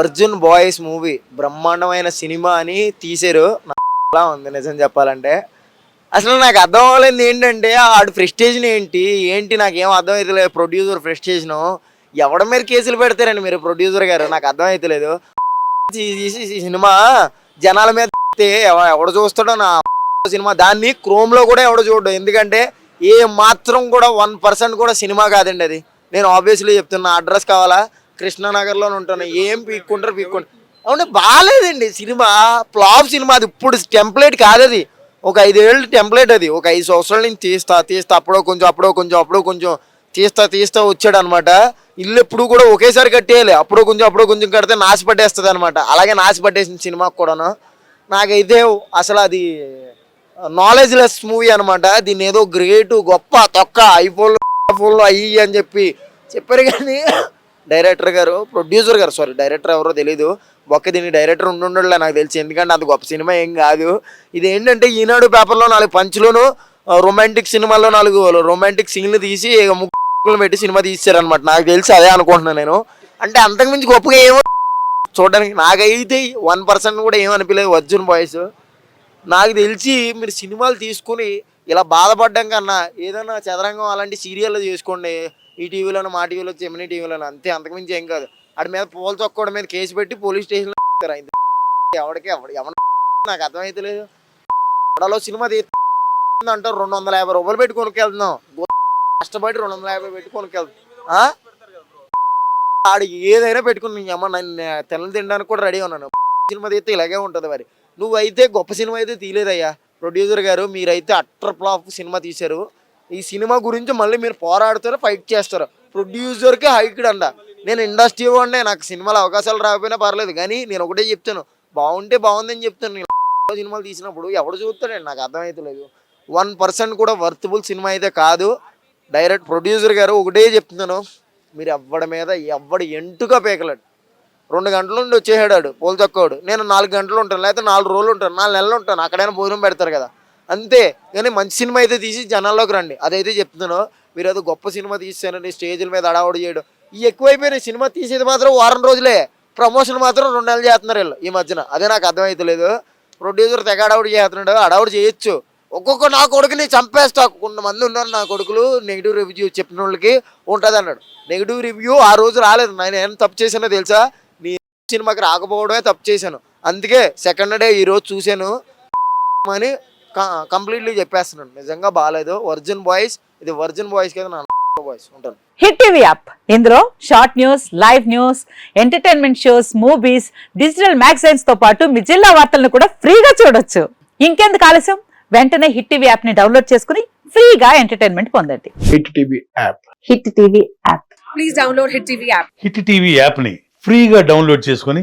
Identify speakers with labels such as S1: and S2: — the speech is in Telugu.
S1: అర్జున్ బాయ్స్ మూవీ బ్రహ్మాండమైన సినిమా అని తీసారు. నా ఉంది నిజం చెప్పాలంటే. అసలు నాకు అర్థం అవ్వలేదు ఏంటంటే ఆడు ప్రెస్టేజ్ని ఏంటి? ఏంటి? నాకు ఏం అర్థం అవుతలేదు ప్రొడ్యూసర్ ప్రెస్టేజ్ను ఎవడ మీద కేసులు పెడతారండి మీరు ప్రొడ్యూసర్ గారు? నాకు అర్థం అవుతలేదు సినిమా జనాల మీద ఎవడు చూస్తాడో నా సినిమా? దాన్ని క్రోమ్లో కూడా ఎవడు చూడడు. ఎందుకంటే ఏ మాత్రం కూడా వన్ పర్సెంట్ కూడా సినిమా కాదండి అది. నేను ఆబ్వియస్లీ చెప్తున్నా. అడ్రస్ కావాలా? కృష్ణానగర్లోనే ఉంటాను. ఏం పీక్కుంటారు పీక్కుంటారు అవును బాగాలేదండి సినిమా. ఫ్లాప్ సినిమా అది. ఇప్పుడు టెంప్లెట్ కాదది. ఒక ఐదేళ్ళు టెంప్లెట్ అది. ఒక ఐదు సంవత్సరాల నుంచి తీస్తా తీస్తా. అప్పుడో కొంచెం అప్పుడో కొంచెం అప్పుడో కొంచెం తీస్తా తీస్తా వచ్చాడు అనమాట ఇల్లు ఎప్పుడు కూడా ఒకేసారి కట్టేయాలి. అప్పుడో కొంచెం అప్పుడో కొంచెం కడితే నాశపట్టేస్తుంది అనమాట అలాగే నాశపట్టేసిన పట్టేసిన కూడాను. నాకైతే అసలు అది నాలెడ్జ్ లెస్ మూవీ అనమాట. దీన్ని ఏదో గ్రేట్ గొప్ప తొక్క ఐఫోన్లో ఫోన్లో అయ్యి అని చెప్పి చెప్పారు కానీ డైరెక్టర్ గారు ప్రొడ్యూసర్ గారు సారీ డైరెక్టర్ ఎవరో తెలీదు. ఒక్క దీని డైరెక్టర్ ఉండుండలే నాకు తెలిసి ఎందుకంటే అది గొప్ప సినిమా ఏం కాదు. ఇది ఏంటంటే ఈనాడు పేపర్లో నాలుగు పంచులోను రొమాంటిక్ సినిమాల్లో నాలుగు రొమాంటిక్ సీన్లు తీసి ముక్కులు పెట్టి సినిమా తీసారనమాట నాకు తెలిసి అదే అనుకుంటున్నాను నేను. అంటే అంతకుమించి గొప్పగా ఏమో చూడడానికి నాకైతే వన్ పర్సెంట్ కూడా ఏమనిపించలేదు అర్జున్ బాయ్స్. నాకు తెలిసి మీరు సినిమాలు తీసుకుని ఇలా బాధపడ్డం కన్నా ఏదైనా చదరంగం అలాంటి సీరియల్ చేసుకోండి ఈ టీవీలోనూ మా టీవీలో చెమినీ టీవీలోనూ అంతే అంతకుమించి ఏం కాదు. ఆడి మీద పోల్ చొక్కోవడం మీద కేసు పెట్టి పోలీస్ స్టేషన్లో అయింది ఎవడికి ఎవడు ఎవరి నాకు అర్థమైతే లేదు. కడలో సినిమా తీస్తుంది అంటారు రెండు వందల యాభై రూపాయలు పెట్టి కొనుక్కెళ్తున్నాం. కష్టపడి రెండు వందల యాభై పెట్టి కొనుక్కెళ్తాం ఆడు ఏదైనా పెట్టుకుని అమ్మ నన్ను తెల్లని తినడానికి కూడా రెడీ ఉన్నాను. సినిమా తీస్తే ఇలాగే ఉంటుంది మరి. నువ్వైతే గొప్ప సినిమా అయితే తీయలేదయ్యా. ప్రొడ్యూసర్ గారు మీరైతే అట్టర్ ఫ్లాప్ సినిమా తీశారు. ఈ సినిమా గురించి మళ్ళీ మీరు పోరాడుతారు ఫైట్ చేస్తారు. ప్రొడ్యూసర్కి హైక్డ్ అంట నేను ఇండస్ట్రీ వాడినే నాకు సినిమాలో అవకాశాలు రాకపోయినా పర్లేదు కానీ నేను ఒకటే చెప్తాను. బాగుంటే బాగుందని చెప్తాను. నేను సినిమాలు తీసినప్పుడు ఎవడు చూస్తాడండి? నాకు అర్థమవుతలేదు వన్ పర్సెంట్ కూడా వర్తబుల్ సినిమా అయితే కాదు. డైరెక్ట్ ప్రొడ్యూసర్ గారు ఒకటే చెప్తున్నాను. మీరు ఎవ్వడి మీద ఎవ్వడు ఎంటుగా పేకలాడు. రెండు గంటల నుండి వచ్చేసాడు పోల్చక్కోడు నేను నాలుగు గంటలు ఉంటాను లేకపోతే నాలుగు రోజులు ఉంటాను నాలుగు నెలలు ఉంటాను అక్కడైనా భోజనం పెడతారు కదా. అంతే. కానీ మంచి సినిమా అయితే తీసి జనాల్లోకి రండి. అదైతే చెప్తున్నాను. మీరు అది గొప్ప సినిమా తీసానండి స్టేజ్ల మీద అడావుడు చేయడం. ఈ ఎక్కువైపోయినాయి సినిమా తీసేది మాత్రం వారం రోజులే. ప్రమోషన్ మాత్రం రెండు నెలలు చేస్తున్నారు వీళ్ళు ఈ మధ్యన. అదే నాకు అర్థమవుతలేదు ప్రొడ్యూసర్ తెగ అడావుడు చేస్తున్నాడు. అడావుడు చేయొచ్చు. ఒక్కొక్క నా కొడుకుని చంపేస్తా. కొంతమంది ఉన్నారు నా కొడుకులు. నెగిటివ్ రివ్యూ చెప్పిన వాళ్ళకి ఉంటుంది అన్నాడు. నెగిటివ్ రివ్యూ ఆ రోజు రాలేదు. నేను ఏం తప్పు చేశానో తెలుసా? నీ సినిమాకి రాకపోవడమే తప్పు చేశాను. అందుకే సెకండ్ డే ఈ రోజు చూశాను. అని కంప్లీట్లీ చెప్పేస్తున్నాను. నిజంగా బాగాలేదు వర్జిన్ బాయ్స్ ఇది వర్జిన్ బాయ్స్ కదా నా బాయ్స్. ఉంటాను.
S2: Hit TV app. ఇందులో short news live news entertainment shows movies digital మ్యాగజైన్స్తో పాటు మీ జిల్లా వార్తలను కూడా ఫ్రీగా చూడొచ్చు. ఇంకెందుకు ఆలస్యం? వెంటనే హిట్ టీవీ యాప్ని డౌన్లోడ్ చేసుకుని ఫ్రీగా ఎంటర్టైన్మెంట్ పొందండి.
S3: Hit TV app.
S2: Hit TV app.
S4: Please download Hit TV app.
S5: Hit TV యాప్ని ఫ్రీగా డౌన్లోడ్ చేసుకొని